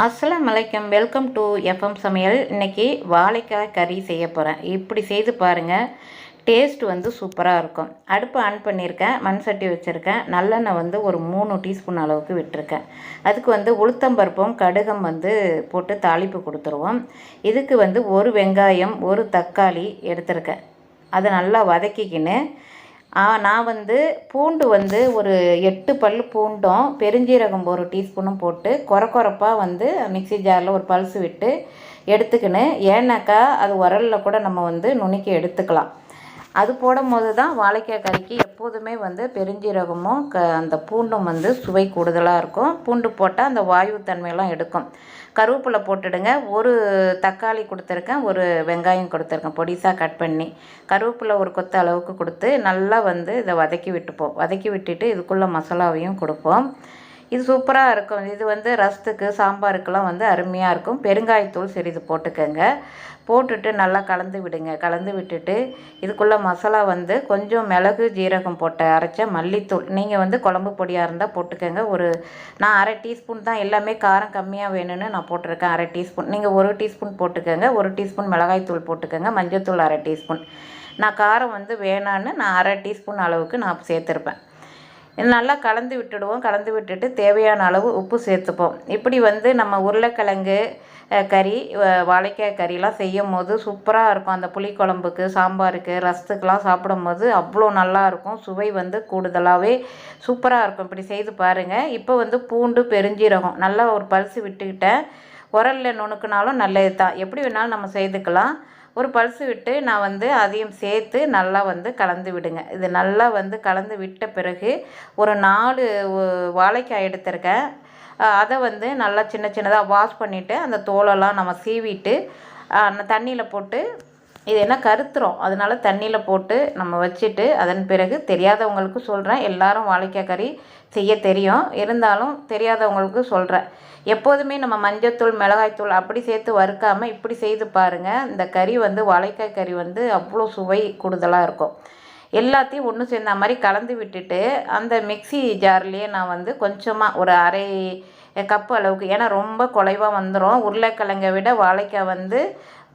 அஸ்லாம் வலைக்கம் welcome to FM சமையல். இன்றைக்கி வாழைக்காய் கறி செய்ய போகிறேன் இப்படி செய்து பாருங்கள் டேஸ்ட் வந்து சூப்பராக இருக்கும். அடுப்பு ஆன் பண்ணியிருக்கேன். மண் சட்டி வச்சுருக்கேன். நல்லெண்ணெய் வந்து ஒரு மூணு டீஸ்பூன் அளவுக்கு விட்டுருக்கேன். அதுக்கு வந்து உளுத்தம்பருப்பும் கடுகம் வந்து போட்டு தாளிப்பு கொடுத்துருவோம். இதுக்கு வந்து ஒரு வெங்காயம் ஒரு தக்காளி எடுத்திருக்கேன். அதை நல்லா வதக்கிக்கின்னு நான் வந்து பூண்டு வந்து ஒரு எட்டு பல் பூண்டும் பெருஞ்சீரகம் ஒரு டீஸ்பூனும் போட்டு கொர கொரப்பாக வந்து மிக்ஸி ஜாரில் ஒரு பல்ஸ் விட்டு எடுத்துக்கினு. ஏன்னாக்கா அது உரலில் கூட நம்ம வந்து நுணுக்கி எடுத்துக்கலாம். அது போடும்போது தான் வாழைக்காய் கறிக்கு எப்போதுமே வந்து பெருஞ்சீரகமும் க அந்த பூண்டும் வந்து சுவை கூடுதலாக இருக்கும். பூண்டு போட்டால் அந்த வாயு தன்மையெல்லாம் எடுக்கும். கருவேப்பிலை போட்டுடுங்க. ஒரு தக்காளி கொடுத்துருக்கேன் ஒரு வெங்காயம் கொடுத்துருக்கேன் பொடிசாக கட் பண்ணி. கருவேப்பிலை ஒரு கொத்த அளவுக்கு கொடுத்து நல்லா வந்து இதை வதக்கி விட்டுப்போம். வதக்கி விட்டுட்டு இதுக்குள்ளே மசாலாவையும் கொடுப்போம். இது சூப்பராக இருக்கும். இது வந்து ரசத்துக்கு சாம்பாருக்கெல்லாம் வந்து அருமையாக இருக்கும். பெருங்காயத்தூள் சிறிது போட்டுக்கோங்க. போட்டுட்டு நல்லா கலந்து விடுங்க. கலந்து விட்டுட்டு இதுக்குள்ளே மசாலா வந்து கொஞ்சம் மிளகு ஜீரகம் போட்ட அரைச்ச மல்லித்தூள். நீங்கள் வந்து குழம்பு பொடியாக இருந்தால் போட்டுக்கோங்க. ஒரு நான் அரை டீஸ்பூன் தான் எல்லாமே காரம் கம்மியாக வேணும்னு நான் போட்டிருக்கேன். அரை டீஸ்பூன். நீங்கள் ஒரு டீஸ்பூன் போட்டுக்கோங்க. ஒரு டீஸ்பூன் மிளகாய்த்தூள் போட்டுக்கோங்க. மஞ்சத்தூள் அரை டீஸ்பூன். நான் காரம் வந்து வேணான்னு நான் அரை டீஸ்பூன் அளவுக்கு நான் சேர்த்துருப்பேன். நல்லா கலந்து விட்டுடுவோம். கலந்து விட்டுட்டு தேவையான அளவு உப்பு சேர்த்துப்போம். இப்படி வந்து நம்ம உருளைக்கிழங்கு கறி வாழைக்காய் கறிலாம் செய்யும் போது சூப்பராக இருக்கும். அந்த புளிக்குழம்புக்கு சாம்பாருக்கு ரசத்துக்கெலாம் சாப்பிடும் போது அவ்வளோ நல்லாயிருக்கும். சுவை வந்து கூடுதலாகவே சூப்பராக இருக்கும். இப்படி செய்து பாருங்கள் இப்போ வந்து பூண்டு பெருஞ்சீரகம் நல்லா ஒரு பல்சு விட்டுக்கிட்டேன். உரலில் நுணுக்குனாலும் நல்லது தான் எப்படி வேணாலும் நம்ம செய்துக்கலாம். ஒரு பல்சு விட்டு நான் வந்து அதையும் சேர்த்து நல்லா வந்து கலந்து விடுங்க. இது நல்லா வந்து கலந்து விட்ட பிறகு ஒரு நாலு வாழைக்காய் எடுத்திருக்கேன். அதை வந்து நல்லா சின்ன சின்னதாக வாஷ் பண்ணிவிட்டு அந்த தோலெல்லாம் நம்ம சீவிட்டு தண்ணியில் போட்டு இது என்ன கருத்துரும் அதனால தண்ணியில் போட்டு நம்ம வச்சுட்டு அதன் பிறகு தெரியாதவங்களுக்கு சொல்கிறேன் எல்லாரும் வாழைக்காய் கறி செய்ய தெரியும். இருந்தாலும் தெரியாதவங்களுக்கு சொல்கிறேன் எப்போதுமே நம்ம மஞ்சத்தூள் மிளகாய்த்தூள் அப்படி சேர்த்து வறுக்காமல் இப்படி செய்து பாருங்கள் இந்த கறி வந்து வாழைக்காய் கறி வந்து அவ்வளோ சுவை கூடுதலாக இருக்கும். எல்லாத்தையும் ஒன்று சேர்ந்த மாதிரி கலந்து விட்டுட்டு அந்த மிக்ஸி ஜார்லேயே நான் வந்து கொஞ்சமாக ஒரு அரை கப்பு அளவுக்கு ஏன்னா ரொம்ப குலைவாக வந்துடும் உருளைக்கிழங்கை விட வாழைக்காய் வந்து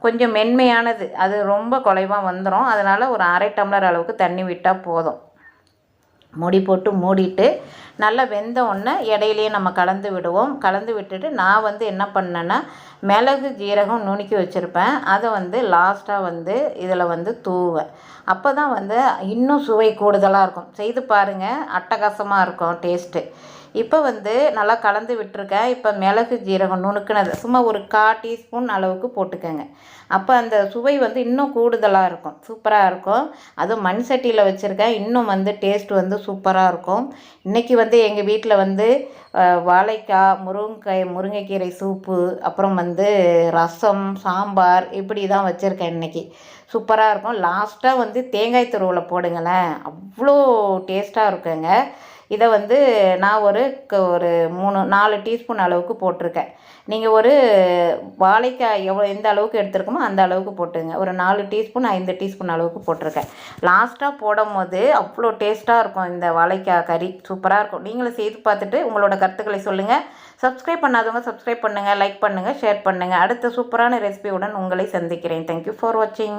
கொஞ்சம் மென்மையானது. அது ரொம்ப குலைவாக வந்துடும் அதனால் ஒரு அரை டம்ளர் அளவுக்கு தண்ணி விட்டால் போதும். மூடி போட்டு மூடிட்டு நல்லா வெந்த உடனே இடையிலையே நம்ம கலந்து விடுவோம். கலந்து விட்டுட்டு நான் வந்து என்ன பண்ணேன்னா மிளகு ஜீரகம் நுணுக்கி வச்சுருப்பேன். அதை வந்து லாஸ்ட்டாக வந்து இதில் வந்து தூவேன் அப்போ தான் வந்து இன்னும் சுவை கூடுதலாக இருக்கும். செய்து பாருங்கள் அட்டகாசமாக இருக்கும் டேஸ்ட்டு இப்போ வந்து நல்லா கலந்து விட்டுருக்கேன். இப்போ மிளகு ஜீரகம் நுணுக்கினது. சும்மா ஒரு கா டீஸ்பூன் அளவுக்கு போட்டுக்கோங்க. அப்போ அந்த சுவை வந்து இன்னும் கூடுதலாக இருக்கும். சூப்பராக இருக்கும். அதுவும் மண் சட்டியில் வச்சுருக்கேன். இன்னும் வந்து டேஸ்ட் வந்து சூப்பராக இருக்கும். இன்றைக்கி வந்து எங்கள் வீட்டில் வந்து வாழைக்காய் முருங்கைக்காய் முருங்கைக்கீரை சூப்பு அப்புறம் வந்து ரசம் சாம்பார் இப்படி தான் வச்சுருக்கேன் இன்றைக்கி சூப்பராக இருக்கும். லாஸ்ட்டாக வந்து தேங்காய் தருவில் போடுங்களேன். அவ்வளோ டேஸ்ட்டாக இருக்குங்க. இதை வந்து நான் ஒரு ஒரு மூணு நாலு டீஸ்பூன் அளவுக்கு போட்டிருக்கேன். நீங்கள் ஒரு வாழைக்காய் எவ்வளோ எந்த அளவுக்கு எடுத்துருக்கோமோ அந்த அளவுக்கு போட்டுங்க. ஒரு நாலு டீஸ்பூன் ஐந்து டீஸ்பூன் அளவுக்கு போட்டிருக்கேன். லாஸ்ட்டாக போடும் போது அவ்வளோ டேஸ்ட்டாக இருக்கும் இந்த வாழைக்காய் கறி. சூப்பராக இருக்கும். நீங்களும் செய்து பார்த்துட்டு உங்களோட கருத்துக்களை சொல்லுங்கள் சப்ஸ்கிரைப் பண்ணாதவங்க சப்ஸ்கிரைப் பண்ணுங்கள் லைக் பண்ணுங்கள் ஷேர் பண்ணுங்கள் அடுத்த சூப்பரான ரெசிபியுடன் உங்களை சந்திக்கிறேன். தேங்க்யூ ஃபார் வாட்சிங்